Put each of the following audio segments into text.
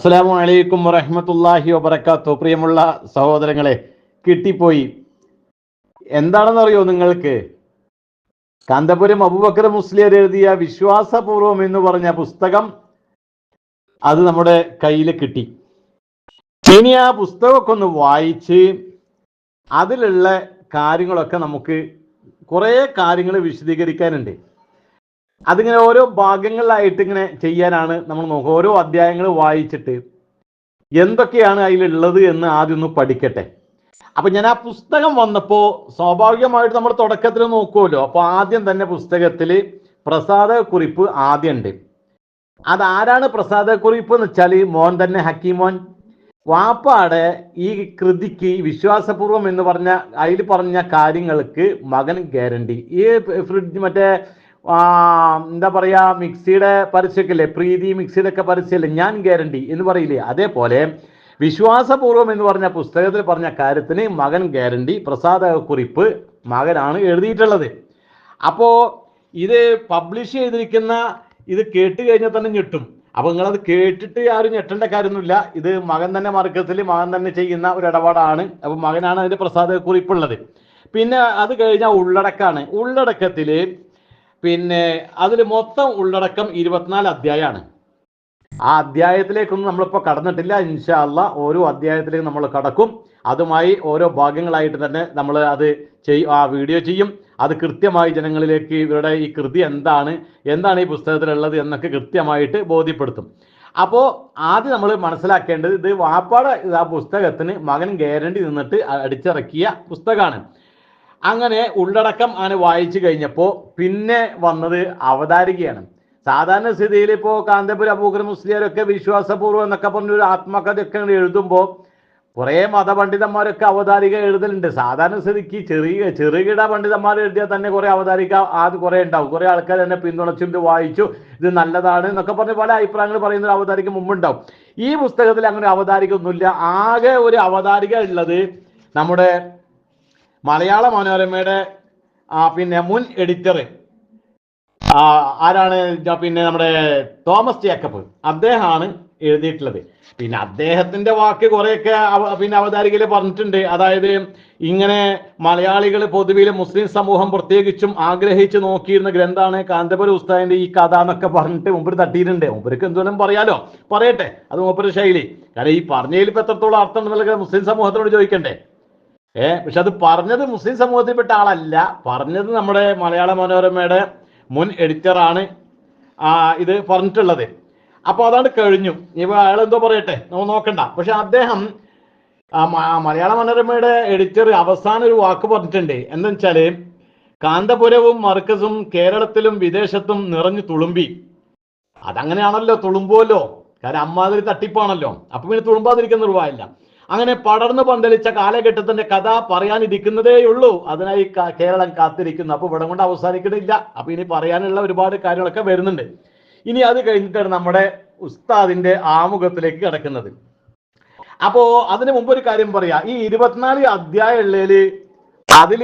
അസ്സലാമു അലൈക്കും വറഹമത്തല്ലാഹി വബർക്കാത്തു പ്രിയമുള്ള സഹോദരങ്ങളെ കിട്ടിപ്പോയി. എന്താണെന്നറിയോ നിങ്ങൾക്ക്? കാന്തപുരം അബുബക്കർ മുസ്ലിയർ എഴുതിയ വിശ്വാസപൂർവം എന്ന് പറഞ്ഞ പുസ്തകം അത് നമ്മുടെ കയ്യിൽ കിട്ടി. ഇനി ആ പുസ്തകമൊക്കെ ഒന്ന് വായിച്ച് അതിലുള്ള കാര്യങ്ങളൊക്കെ നമുക്ക് കുറേ കാര്യങ്ങൾ വിശദീകരിക്കാനുണ്ട്. അതിങ്ങനെ ഓരോ ഭാഗങ്ങളിലായിട്ട് ഇങ്ങനെ ചെയ്യാനാണ് നമ്മൾ നോക്കുക. ഓരോ അധ്യായങ്ങൾ വായിച്ചിട്ട് എന്തൊക്കെയാണ് അതിലുള്ളത് എന്ന് ആദ്യം ഒന്ന് പഠിക്കട്ടെ. അപ്പൊ ഞാൻ ആ പുസ്തകം വന്നപ്പോ സ്വാഭാവികമായിട്ട് നമ്മൾ തുടക്കത്തിൽ നോക്കുമല്ലോ. അപ്പൊ ആദ്യം തന്നെ പുസ്തകത്തിൽ ആദ്യം ഉണ്ട് അതാരാണ് പ്രസാദ കുറിപ്പ് എന്ന് വെച്ചാൽ മോൻ തന്നെ ഹക്കീമോൻ വാപ്പാടെ ഈ കൃതിക്ക് വിശ്വാസപൂർവം എന്ന് പറഞ്ഞ അതിൽ പറഞ്ഞ കാര്യങ്ങൾക്ക് മകൻ ഗ്യാരണ്ടി. ഈ ഫ്രിഡ്ജ് മറ്റേ എന്താ പറയുക മിക്സിയുടെ പരസ്യമൊക്കെ പ്രീതി മിക്സിയുടെ ഒക്കെ പരസ്യമല്ലേ? ഞാൻ ഗ്യാരണ്ടി എന്ന് പറയില്ലേ? അതേപോലെ വിശ്വാസപൂർവം എന്ന് പറഞ്ഞ പുസ്തകത്തിൽ പറഞ്ഞ കാര്യത്തിന് മകൻ ഗ്യാരണ്ടി പ്രസാദ കുറിപ്പ് മകനാണ് എഴുതിയിട്ടുള്ളത്. അപ്പോ ഇത് പബ്ലിഷ് ചെയ്തിരിക്കുന്ന ഇത് കേട്ട് കഴിഞ്ഞാൽ തന്നെ ഞെട്ടും. അപ്പൊ നിങ്ങളത് കേട്ടിട്ട് ആരും ഞെട്ടേണ്ട കാര്യമൊന്നുമില്ല. ഇത് മകൻ തന്നെ മാർഗത്തിൽ മകൻ തന്നെ ചെയ്യുന്ന ഒരു ഇടപാടാണ്. അപ്പൊ മകനാണ് അതിന്റെ പ്രസാദ കുറിപ്പുള്ളത് പിന്നെ അത് കഴിഞ്ഞാൽ ഉള്ളടക്കാണ്. ഉള്ളടക്കത്തിൽ പിന്നെ അതിൽ മൊത്തം ഉള്ളടക്കം ഇരുപത്തിനാല് അധ്യായമാണ് ആ അധ്യായത്തിലേക്കൊന്നും നമ്മളിപ്പോൾ കടന്നിട്ടില്ല. ഇൻഷാല്ല ഓരോ അധ്യായത്തിലേക്ക് നമ്മൾ കടക്കും. അതുമായി ഓരോ ഭാഗങ്ങളായിട്ട് തന്നെ നമ്മൾ അത് ചെയ്യും ആ വീഡിയോ ചെയ്യും. അത് കൃത്യമായി ജനങ്ങളിലേക്ക് ഇവരുടെ ഈ കൃതി എന്താണ് എന്താണ് ഈ പുസ്തകത്തിലുള്ളത് എന്നൊക്കെ കൃത്യമായിട്ട് ബോധ്യപ്പെടുത്തും. അപ്പോൾ ആദ്യം നമ്മൾ മനസ്സിലാക്കേണ്ടത് ഇത് വാപ്പാട് ആ പുസ്തകത്തിന് മകൻ ഗ്യാരണ്ടി നിന്നിട്ട് അടിച്ചിറക്കിയ പുസ്തകമാണ്. അങ്ങനെ ഉള്ളടക്കം അങ്ങനെ വായിച്ചു കഴിഞ്ഞപ്പോൾ പിന്നെ വന്നത് അവതാരികയാണ്. സാധാരണ സ്ഥിതിയിൽ ഇപ്പോൾ കാന്തപുരം അബൂക്കർ മുസ്ലിയാരൊക്കെ വിശ്വാസപൂർവം എന്നൊക്കെ പറഞ്ഞ ഒരു ആത്മകഥയൊക്കെ എഴുതുമ്പോൾ കുറേ മതപണ്ഡിതന്മാരൊക്കെ അവതാരിക എഴുതലുണ്ട്. സാധാരണ സ്ഥിതിക്ക് ചെറിയ ചെറുകിട പണ്ഡിതന്മാർ എഴുതിയാൽ തന്നെ കുറേ അവതാരിക ആദ്യം കുറേ ഉണ്ടാവും. കുറേ ആൾക്കാർ തന്നെ പിന്തുണച്ചിട്ട് വായിച്ചു ഇത് നല്ലതാണ് എന്നൊക്കെ പറഞ്ഞ് പല അഭിപ്രായങ്ങൾ പറയുന്ന ഒരു അവതാരിക മുമ്പുണ്ടാവും. ഈ പുസ്തകത്തിൽ അങ്ങനെ അവതാരിക ഒന്നുമില്ല ആകെ ഒരു അവതാരിക ഉള്ളത് നമ്മുടെ മലയാള മനോരമയുടെ പിന്നെ മുൻ എഡിറ്റർ ആരാണ് പിന്നെ നമ്മുടെ തോമസ് ജേക്കബ്. അദ്ദേഹമാണ് എഴുതിയിട്ടുള്ളത്. പിന്നെ അദ്ദേഹത്തിന്റെ വാക്ക് കുറെയൊക്കെ പിന്നെ അവതാരികയിൽ പറഞ്ഞിട്ടുണ്ട്. അതായത് ഇങ്ങനെ മലയാളികൾ പൊതുവിൽ മുസ്ലിം സമൂഹം പ്രത്യേകിച്ചും ആഗ്രഹിച്ചു നോക്കിയിരുന്ന ഗ്രന്ഥാണ് കാന്തപുര ഉസ്താദിന്റെ ഈ കഥ എന്നൊക്കെ പറഞ്ഞിട്ട് മുമ്പിൽ തട്ടിയിട്ടുണ്ട്. മുമ്പർക്ക് എന്തോലും പറയാലോ? പറയട്ടെ. അത് മൂപ്പര് ശൈലി. കാരണം ഈ പറഞ്ഞതിൽ ഇപ്പൊ എത്രത്തോളം അർത്ഥം ഉണ്ടെന്നുള്ള മുസ്ലിം സമൂഹത്തിനോട് ചോദിക്കണ്ടേ? ഏ പക്ഷെ അത് പറഞ്ഞത് മുസ്ലിം സമൂഹത്തിൽപ്പെട്ട ആളല്ല. പറഞ്ഞത് നമ്മുടെ മലയാള മനോരമയുടെ മുൻ എഡിറ്ററാണ് ഇത് പറഞ്ഞിട്ടുള്ളത്. അപ്പോൾ അതാണ് കഴിഞ്ഞു. ഇപ്പൊ അയാൾ എന്തോ പറയട്ടെ? നമ്മൾ നോക്കണ്ട. പക്ഷെ അദ്ദേഹം മലയാള മനോരമയുടെ എഡിറ്റർ അവസാന ഒരു വാക്ക് പറഞ്ഞിട്ടുണ്ട്. എന്താ വെച്ചാൽ കാന്തപുരവും മർക്കസും കേരളത്തിലും വിദേശത്തും നിറഞ്ഞു തുളുമ്പി. അതങ്ങനെയാണല്ലോ തുളുമ്പുമല്ലോ കാരണം അമ്മാതിരി തട്ടിപ്പാണല്ലോ. അപ്പൊ പിന്നെ തുളുമ്പാതിരിക്കുന്ന നിർവാഹമില്ല. അങ്ങനെ പടർന്നു പന്തലിച്ച കാലഘട്ടത്തിന്റെ കഥ പറയാനിരിക്കുന്നതേ ഉള്ളൂ അതിനായി കേരളം കാത്തിരിക്കുന്നു. അപ്പൊ ഇവിടെ കൊണ്ട് അവസാനിക്കുന്നില്ല അപ്പൊ ഇനി പറയാനുള്ള ഒരുപാട് കാര്യങ്ങളൊക്കെ വരുന്നുണ്ട്. ഇനി അത് കഴിഞ്ഞിട്ടാണ് നമ്മുടെ ഉസ്താദിന്റെ ആമുഖത്തിലേക്ക് കിടക്കുന്നത്. അപ്പോ അതിന് മുമ്പ് ഒരു കാര്യം പറയാ. ഈ ഇരുപത്തിനാല് അധ്യായമുള്ളതിൽ അതിൽ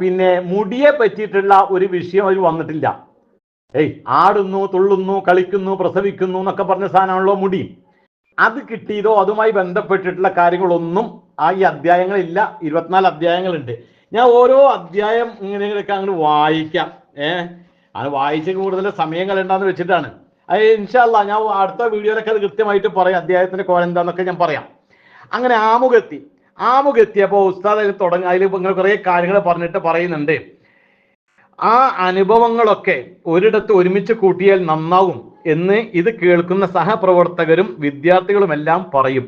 പിന്നെ മുടിയെ പറ്റിയിട്ടുള്ള ഒരു വിഷയം അതിൽ വന്നിട്ടില്ല. ഏയ് ആടുന്നു തുള്ളുന്നു കളിക്കുന്നു പ്രസവിക്കുന്നു എന്നൊക്കെ പറഞ്ഞ സാധനമാണല്ലോ മുടി. അത് കിട്ടിയതോ അതുമായി ബന്ധപ്പെട്ടിട്ടുള്ള കാര്യങ്ങളൊന്നും ആ ഈ അധ്യായങ്ങളില്ല. ഇരുപത്തിനാല് അധ്യായങ്ങളുണ്ട്. ഞാൻ ഓരോ അധ്യായം ഇങ്ങനെയൊക്കെ അങ്ങോട്ട് വായിക്കാം. ഏഹ് അത് വായിച്ച് കൂടുതൽ സമയം കളയണ്ടെന്ന് വെച്ചിട്ടാണ്. അത് ഇൻഷാല്ല ഞാൻ അടുത്ത വീഡിയോയിലൊക്കെ അത് കൃത്യമായിട്ട് പറയാം. അധ്യായത്തിന്റെ കോല എന്താന്നൊക്കെ ഞാൻ പറയാം. അങ്ങനെ ആമുഖത്തി. ആമുഖത്തിയപ്പോൾ ഉസ്താദ് അതിൽ തുടങ്ങി അതിൽ ഇങ്ങനെ കുറേ കാര്യങ്ങൾ പറഞ്ഞിട്ട് പറയുന്നുണ്ട്. ആ അനുഭവങ്ങളൊക്കെ ഒരിടത്ത് ഒരുമിച്ച് കൂട്ടിയാൽ നന്നാവും. എന്ന് ഇത് കേൾക്കുന്ന സഹപ്രവർത്തകരും വിദ്യാർത്ഥികളുമെല്ലാം പറയും.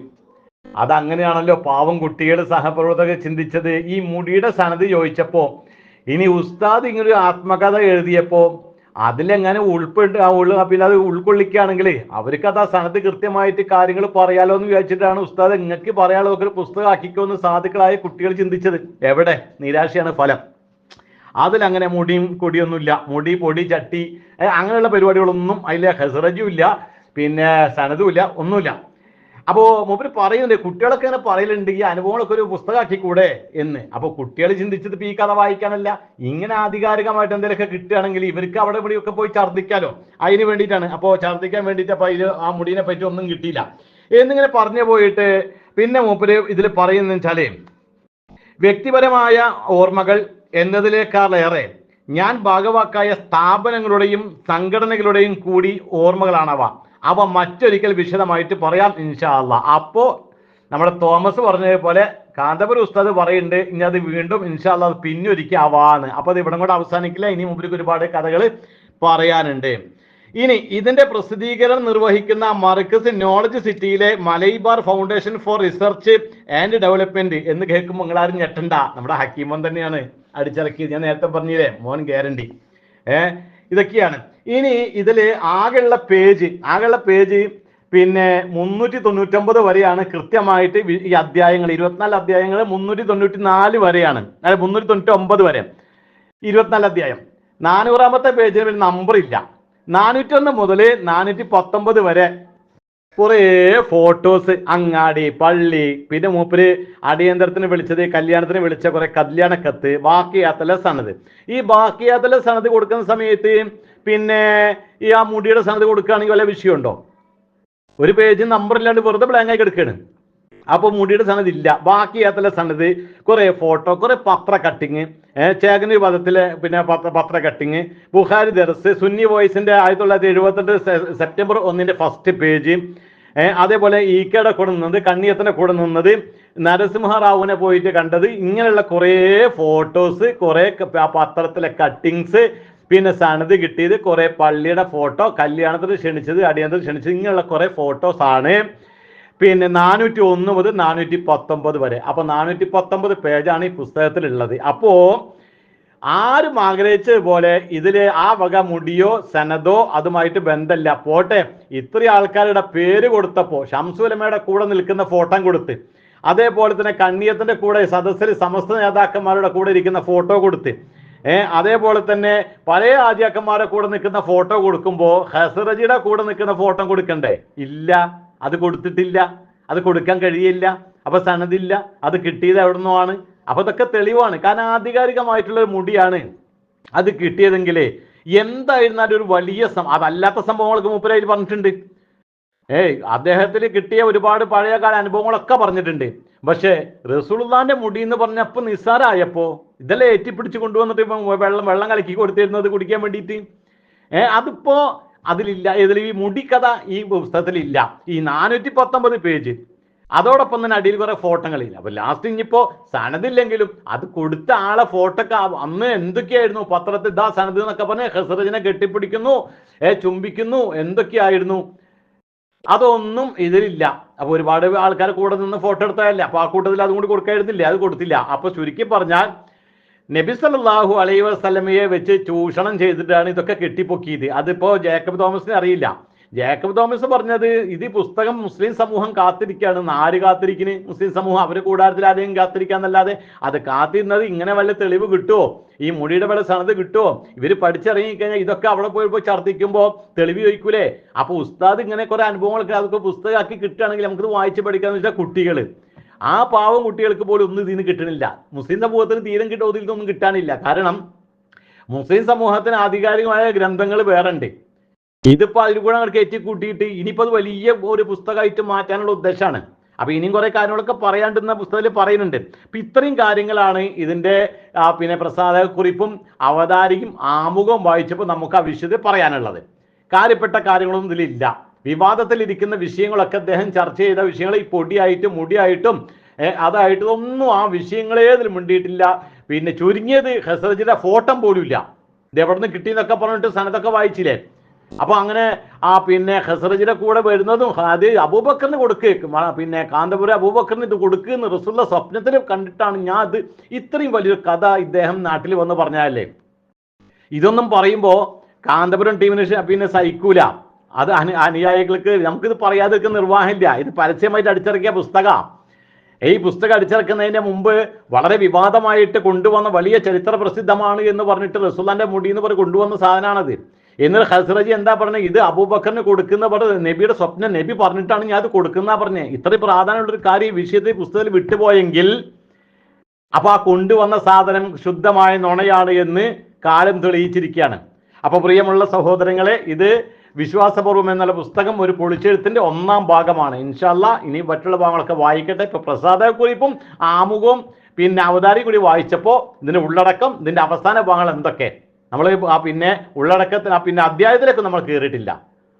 അതങ്ങനെയാണല്ലോ പാവം കുട്ടികൾ സഹപ്രവർത്തകർ ചിന്തിച്ചത്. ഈ മുടിയുടെ സനതി ചോദിച്ചപ്പോ ഇനി ഉസ്താദ് ഇങ്ങനെ ഒരു ആത്മകഥ എഴുതിയപ്പോൾ അതിലെങ്ങനെ ഉൾപ്പെട്ട് ആ ഉൾ പിന്നെ അത് ഉൾക്കൊള്ളിക്കുകയാണെങ്കിൽ അവർക്ക് അത് ആ സനത്ത് കൃത്യമായിട്ട് കാര്യങ്ങൾ പറയാലോ എന്ന് വിചാരിച്ചിട്ടാണ് ഉസ്താദ് നിങ്ങൾക്ക് പറയാലോ ഒരു പുസ്തകം ആക്കിക്കോന്ന് സാധുക്കളായ കുട്ടികൾ ചിന്തിച്ചത്. എവിടെ? നിരാശയാണ് ഫലം. അതിലങ്ങനെ മുടിയും കൊടിയൊന്നുമില്ല. മുടി പൊടി ചട്ടി അങ്ങനെയുള്ള പരിപാടികളൊന്നും അതിലെ ഹെസറജും ഇല്ല. പിന്നെ സനതും ഇല്ല ഒന്നുമില്ല. അപ്പോ മൂപ്പര് പറയുന്നുണ്ട് കുട്ടികളൊക്കെ ഇങ്ങനെ പറയലുണ്ട് ഈ അനുഭവങ്ങളൊക്കെ ഒരു പുസ്തകമാക്കി കൂടെ എന്ന്. അപ്പൊ കുട്ടികൾ ചിന്തിച്ചത് ഈ കഥ വായിക്കാനല്ല. ഇങ്ങനെ ആധികാരികമായിട്ട് എന്തെങ്കിലുമൊക്കെ കിട്ടുകയാണെങ്കിൽ ഇവർക്ക് അവിടെ ഇവിടെയൊക്കെ പോയി ഛർദ്ദിക്കാലോ. അതിന് വേണ്ടിയിട്ടാണ്. അപ്പോൾ ഛർദ്ദിക്കാൻ വേണ്ടിയിട്ട് അപ്പൊ അതിൽ ആ മുടിനെ പറ്റി ഒന്നും കിട്ടിയില്ല. എന്നിങ്ങനെ പറഞ്ഞു പോയിട്ട് പിന്നെ മൂപ്പര് ഇതിൽ പറയുന്ന വെച്ചാലേ വ്യക്തിപരമായ ഓർമ്മകൾ എന്നതിനേക്കാളേറെ ഞാൻ ഭാഗവാക്കായ സ്ഥാപനങ്ങളുടെയും സംഘടനകളുടെയും കൂടി ഓർമ്മകളാണവ. അവ മറ്റൊരിക്കൽ വിശദമായിട്ട് പറയാം ഇൻഷാല്ല അപ്പോ നമ്മുടെ തോമസ് പറഞ്ഞതുപോലെ കാന്തപുരം ഉസ്താദ് പറയുന്നുണ്ട് ഇനി അത് വീണ്ടും ഇൻഷാല്ല അത് പിന്നൊരിക്കൽ ആവാന്ന് അപ്പൊ അത് ഇവിടെ കൂടെ അവസാനിക്കില്ല ഇനി മുമ്പിലേക്ക് ഒരുപാട് കഥകൾ പറയാനുണ്ട്. ഇനി ഇതിന്റെ പ്രസിദ്ധീകരണം നിർവഹിക്കുന്ന മർക്കസ് നോളജ് സിറ്റിയിലെ Malaibar foundation for research and development എന്ന് കേൾക്കുമ്പോൾ നിങ്ങൾ ആരും ഞെട്ടണ്ട. നമ്മുടെ ഹക്കീമൻ തന്നെയാണ്. അടിച്ചിറക്കിയത് ഞാൻ നേരത്തെ പറഞ്ഞില്ലേ മോൻ ഗ്യാരണ്ടി. ഏ ഇതൊക്കെയാണ്. ഇനി ഇതിൽ ആകെയുള്ള പേജ് ആകെയുള്ള പേജ് പിന്നെ മുന്നൂറ്റി തൊണ്ണൂറ്റൊമ്പത് വരെയാണ് കൃത്യമായിട്ട് ഈ അധ്യായങ്ങൾ. ഇരുപത്തിനാല് അധ്യായങ്ങൾ മുന്നൂറ്റി തൊണ്ണൂറ്റി നാല് വരെയാണ്. അതായത് മുന്നൂറ്റി തൊണ്ണൂറ്റി ഒമ്പത് വരെ. ഇരുപത്തിനാല് അധ്യായം. നാനൂറാമത്തെ ഒരു നമ്പർ ഇല്ല. നാനൂറ്റൊന്ന് മുതൽ നാനൂറ്റി പത്തൊമ്പത് വരെ കുറേ ഫോട്ടോസ് അങ്ങാടി പള്ളി പിന്നെ മൂപ്പര് അടിയന്തരത്തിന് വിളിച്ചത് കല്യാണത്തിന് വിളിച്ച കുറെ കല്യാണ കത്ത് ബാക്കിയാത്തല സണത് ഈ ബാക്കിയാത്തല സണത് കൊടുക്കുന്ന സമയത്ത് പിന്നെ ഈ ആ മുടിയുടെ സണത് കൊടുക്കുകയാണെങ്കിൽ വല്ല വിഷയമുണ്ടോ? ഒരു പേജ് നമ്പർ ഇല്ലാണ്ട് വെറുതെ ബ്ലാങ്ക് ആയി കിടക്കുകയാണ്. അപ്പൊ മുടിയുടെ സണത് ഇല്ല. ബാക്കി അതിലെ സണത് കുറെ ഫോട്ടോ കുറെ പത്ര കട്ടിങ് ചേകനൂർ പദത്തിലെ പിന്നെ പത്ര പത്ര കട്ടിങ് ബുഹാരി ദർസ് സുന്നി വോയിസിന്റെ ആയിരത്തി തൊള്ളായിരത്തി എഴുപത്തെട്ട് സെപ്റ്റംബർ ഒന്നിന്റെ ഫസ്റ്റ് പേജ് അതേപോലെ ഈക്കയുടെ കൂടെ നിന്നത് കണ്ണിയത്തിന്റെ കൂടെ നിന്നത് നരസിംഹറാവുവിനെ പോയിട്ട് കണ്ടത് ഇങ്ങനെയുള്ള കുറേ ഫോട്ടോസ് കുറേ പത്രത്തിലെ കട്ടിങ്സ് പിന്നെ സണത് കിട്ടിയത് കുറേ പള്ളിയുടെ ഫോട്ടോ കല്യാണത്തിന് ക്ഷണിച്ചത് അടിയന്തര ക്ഷണിച്ചത് ഇങ്ങനെയുള്ള കുറേ ഫോട്ടോസ് ആണ്. പിന്നെ നാനൂറ്റി ഒന്ന് മുതൽ നാനൂറ്റി പത്തൊമ്പത് വരെ. അപ്പൊ നാനൂറ്റി പത്തൊമ്പത് പേജാണ് ഈ പുസ്തകത്തിലുള്ളത്. അപ്പോ ആരും ആഗ്രഹിച്ചതുപോലെ ഇതിലെ ആ വക മുടിയോ സനദോ അതുമായിട്ട് ബന്ധമില്ല. പോട്ടെ ഇത്രയും ആൾക്കാരുടെ പേര് കൊടുത്തപ്പോ ഷംസുലമയുടെ കൂടെ നിൽക്കുന്ന ഫോട്ടോ കൊടുത്ത് അതേപോലെ തന്നെ കണ്ണിയത്തിന്റെ കൂടെ സദസ്സിൽ സമസ്ത നേതാക്കന്മാരുടെ കൂടെ ഇരിക്കുന്ന ഫോട്ടോ കൊടുത്ത് ഏർ അതേപോലെ തന്നെ പല ആചാക്കന്മാരുടെ കൂടെ നിൽക്കുന്ന ഫോട്ടോ കൊടുക്കുമ്പോൾ ഹസറജിയുടെ കൂടെ നിൽക്കുന്ന ഫോട്ടോ കൊടുക്കണ്ടേ? ഇല്ല. അത് കൊടുത്തിട്ടില്ല അത് കൊടുക്കാൻ കഴിയില്ല അപ്പൊ സനതില്ല അത് കിട്ടിയത് എവിടെ നിന്നുമാണ് അപ്പൊ ഇതൊക്കെ തെളിവാണ്. കാരണം ആധികാരികമായിട്ടുള്ള ഒരു മുടിയാണ് അത് കിട്ടിയതെങ്കിലേ എന്തായിരുന്നാലും ഒരു വലിയ അതല്ലാത്ത സംഭവങ്ങളൊക്കെ മൂപ്പരായി പറഞ്ഞിട്ടുണ്ട്. ഏയ് അദ്ദേഹത്തിന് കിട്ടിയ ഒരുപാട് പഴയകാല അനുഭവങ്ങളൊക്കെ പറഞ്ഞിട്ടുണ്ട്. പക്ഷേ റസൂലുള്ളാന്റെ മുടി എന്ന് പറഞ്ഞപ്പോൾ നിസ്സാരായപ്പോ ഇതെല്ലാം ഏറ്റിപ്പിടിച്ച് കൊണ്ടുവന്നിട്ട് ഇപ്പം വെള്ളം വെള്ളം കലക്കി കൊടുത്തിരുന്നത് കുടിക്കാൻ വേണ്ടിയിട്ട്. ഏഹ് അതിപ്പോ അതിലില്ല. ഇതിൽ ഈ മുടിക്കഥ ഈ പുസ്തകത്തിലില്ല. ഈ നാനൂറ്റി പത്തൊമ്പത് പേജ്. അതോടൊപ്പം തന്നെ അടിയിൽ കുറെ ഫോട്ടോകളില്ല. അപ്പൊ ലാസ്റ്റ് ഇനിയിപ്പോ സനദില്ലെങ്കിലും അത് കൊടുത്ത ആളെ ഫോട്ടോ ഒക്കെ ആ- അന്ന് എന്തൊക്കെയായിരുന്നു? പത്രത്തിൽ ഇതാ സനത് എന്നൊക്കെ പറഞ്ഞ് ഹെസറജിനെ കെട്ടിപ്പിടിക്കുന്നു ഏ ചുംബിക്കുന്നു എന്തൊക്കെയായിരുന്നു? അതൊന്നും ഇതിലില്ല. അപ്പൊ ഒരുപാട് ആൾക്കാർ കൂടെ നിന്ന് ഫോട്ടോ എടുത്തതല്ല? അപ്പൊ ആ കൂട്ടത്തിൽ അതും കൂടി കൊടുക്കായിരുന്നില്ല? അത് കൊടുത്തില്ല. അപ്പൊ ചുരുക്കി പറഞ്ഞാൽ നബി സല്ലല്ലാഹു അലൈഹി വസല്ലമയെ വെച്ച് ചൂഷണം ചെയ്തിട്ടാണ് ഇതൊക്കെ കെട്ടിപ്പൊക്കിയത്. അതിപ്പോ ജേക്കബ് തോമസിന് അറിയില്ല. ജേക്കബ് തോമസ് പറഞ്ഞത് ഇത് പുസ്തകം മുസ്ലിം സമൂഹം കാത്തിരിക്കുകയാണ് നാല് കാത്തിരിക്കുന്നു മുസ്ലിം സമൂഹം അവർ കൂടാരത്തിൽ ആരെയും കാത്തിരിക്കാന്നല്ലാതെ അത് കാത്തിരുന്നത് ഇങ്ങനെ വല്ല തെളിവ് കിട്ടുമോ ഈ മുടിയുടെ വല്ല സണത് കിട്ടുമോ ഇവർ പഠിച്ചിറങ്ങിക്കഴിഞ്ഞാൽ ഇതൊക്കെ അവിടെ പോയപ്പോൾ പോയി ഛർദ്ദിക്കുമ്പോൾ തെളിവ് ചോദിക്കൂലേ? അപ്പൊ ഉസ്താദ് ഇങ്ങനെ കുറെ അനുഭവങ്ങളൊക്കെ അതൊക്കെ പുസ്തകമാക്കി കിട്ടുകയാണെങ്കിൽ നമുക്ക് വായിച്ച് പഠിക്കാന്ന് വെച്ചാൽ കുട്ടികൾ ആ പാവം കുട്ടികൾക്ക് പോലും ഒന്നും ഇതിന് കിട്ടണില്ല. മുസ്ലിം സമൂഹത്തിന് തീരം കിട്ടുമോ ഇതിൽ നിന്നൊന്നും കിട്ടാനില്ല. കാരണം മുസ്ലിം സമൂഹത്തിന് ആധികാരികമായ ഗ്രന്ഥങ്ങൾ വേറെ ഉണ്ട് ഇതിപ്പോ അതിൽ കൂടെ അവർക്ക് ഏറ്റിക്കൂട്ടിയിട്ട് കൂട്ടിയിട്ട് ഇനിയിപ്പോ അത് വലിയ ഒരു പുസ്തകമായിട്ട് മാറ്റാനുള്ള ഉദ്ദേശമാണ് അപ്പൊ ഇനിയും കുറെ കാര്യങ്ങളൊക്കെ പറയാണ്ടെന്ന പുസ്തകത്തിൽ പറയുന്നുണ്ട്. അപ്പൊ ഇത്രയും കാര്യങ്ങളാണ് ഇതിന്റെ പിന്നെ പ്രസാദക്കുറിപ്പും അവതാരികയും ആമുഖവും വായിച്ചപ്പോൾ നമുക്ക് ആ വിഷയത്തിൽ പറയാനുള്ളത്. കാര്യപ്പെട്ട കാര്യങ്ങളൊന്നും ഇതിലില്ല. വിവാദത്തിലിരിക്കുന്ന വിഷയങ്ങളൊക്കെ അദ്ദേഹം ചർച്ച ചെയ്ത വിഷയങ്ങൾ ഈ പൊടിയായിട്ടും മുടിയായിട്ടും അതായിട്ട് ഒന്നും ആ വിഷയങ്ങളെ അതിൽ മിണ്ടിയിട്ടില്ല. പിന്നെ ചുരുങ്ങിയത് ഹെസറജിന്റെ ഫോട്ടം പോലും ഇല്ല ഇത് എവിടെ നിന്ന് കിട്ടിയെന്നൊക്കെ പറഞ്ഞിട്ട് സനത്തൊക്കെ വായിച്ചില്ലേ? അപ്പൊ അങ്ങനെ ആ പിന്നെ ഹെസറജിന്റെ കൂടെ വരുന്നതും അത് അബൂബക്കറിന് കൊടുക്ക് പിന്നെ കാന്തപുര അബൂബക്കറിന് ഇത് കൊടുക്കുന്ന റസുള്ള സ്വപ്നത്തിൽ കണ്ടിട്ടാണ് ഞാൻ അത് ഇത്രയും വലിയൊരു കഥ ഇദ്ദേഹം നാട്ടിൽ വന്ന് പറഞ്ഞാലേ ഇതൊന്നും പറയുമ്പോൾ കാന്തപുരം ടീമിന് പിന്നെ സഹിക്കൂല. അത് അനു അനുയായികൾക്ക് നമുക്കിത് പറയാതിരിക്കാൻ നിർവാഹമില്ല. ഇത് പരസ്യമായിട്ട് അടിച്ചിറക്കിയ പുസ്തകമാണ് ഈ പുസ്തകം അടിച്ചിറക്കുന്നതിന് മുമ്പ് വളരെ വിവാദമായിട്ട് കൊണ്ടുവന്ന വലിയ ചരിത്ര പ്രസിദ്ധമാണ് എന്ന് പറഞ്ഞിട്ട് റസുല്ലാന്റെ മുടി എന്ന് പറഞ്ഞ് കൊണ്ടുവന്ന സാധനമാണത് എന്നിട്ട് ഹസ്രജി എന്താ പറഞ്ഞത് ഇത് അബൂബക്കറിന് കൊടുക്കുന്ന പറഞ്ഞത് നബിയുടെ സ്വപ്നം നബി പറഞ്ഞിട്ടാണ് ഞാൻ അത് കൊടുക്കുന്ന പറഞ്ഞത് ഇത്രയും പ്രാധാന്യമുള്ളൊരു കാര്യം ഈ വിഷയത്തിൽ പുസ്തകത്തിൽ വിട്ടുപോയെങ്കിൽ അപ്പൊ ആ കൊണ്ടുവന്ന സാധനം ശുദ്ധമായ നുണയാണ് എന്ന് കാലം തെളിയിച്ചിരിക്കുകയാണ്. അപ്പൊ പ്രിയമുള്ള സഹോദരങ്ങളെ ഇത് വിശ്വാസപൂർവം എന്നുള്ള പുസ്തകം ഒരു പൊളിച്ചെഴുത്തിന്റെ ഒന്നാം ഭാഗമാണ്. ഇൻഷല്ല ഇനി മറ്റുള്ള ഭാഗങ്ങളൊക്കെ വായിക്കട്ടെ. ഇപ്പൊ പ്രസാദക്കുറിപ്പും ആമുഖവും പിന്നെ അവതാരി കൂടി വായിച്ചപ്പോൾ ഇതിന്റെ ഉള്ളടക്കം ഇതിന്റെ അവസാന ഭാഗങ്ങൾ എന്തൊക്കെ? നമ്മൾ ആ പിന്നെ ഉള്ളടക്കത്തിന് ആ പിന്നെ അധ്യായത്തിലേക്ക് നമ്മൾ കയറിയിട്ടില്ല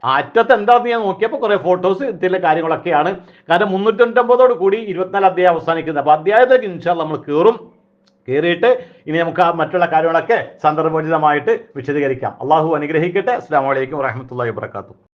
അറ്റത്ത് എന്താണെന്ന് ഞാൻ നോക്കിയപ്പോൾ കുറേ ഫോട്ടോസ് ഇതിലെ കാര്യങ്ങളൊക്കെയാണ്. കാരണം മുന്നൂറ്റൊൻപതോട് കൂടി ഇരുപത്തിനാല് അധ്യായം അവസാനിക്കുന്നത്. അപ്പോൾ അധ്യായത്തിലേക്ക് ഇൻഷാല്ല നമ്മൾ കയറും കയറിയിട്ട് ഇനി നമുക്ക് ആ മറ്റുള്ള കാര്യങ്ങളൊക്കെ സന്ദർഭോചിതമായിട്ട് വിശദീകരിക്കാം. അള്ളാഹു അനുഗ്രഹിക്കട്ടെ. അസ്സാം വലൈക്കും വാഹമത്തല്ലാ വാത്തു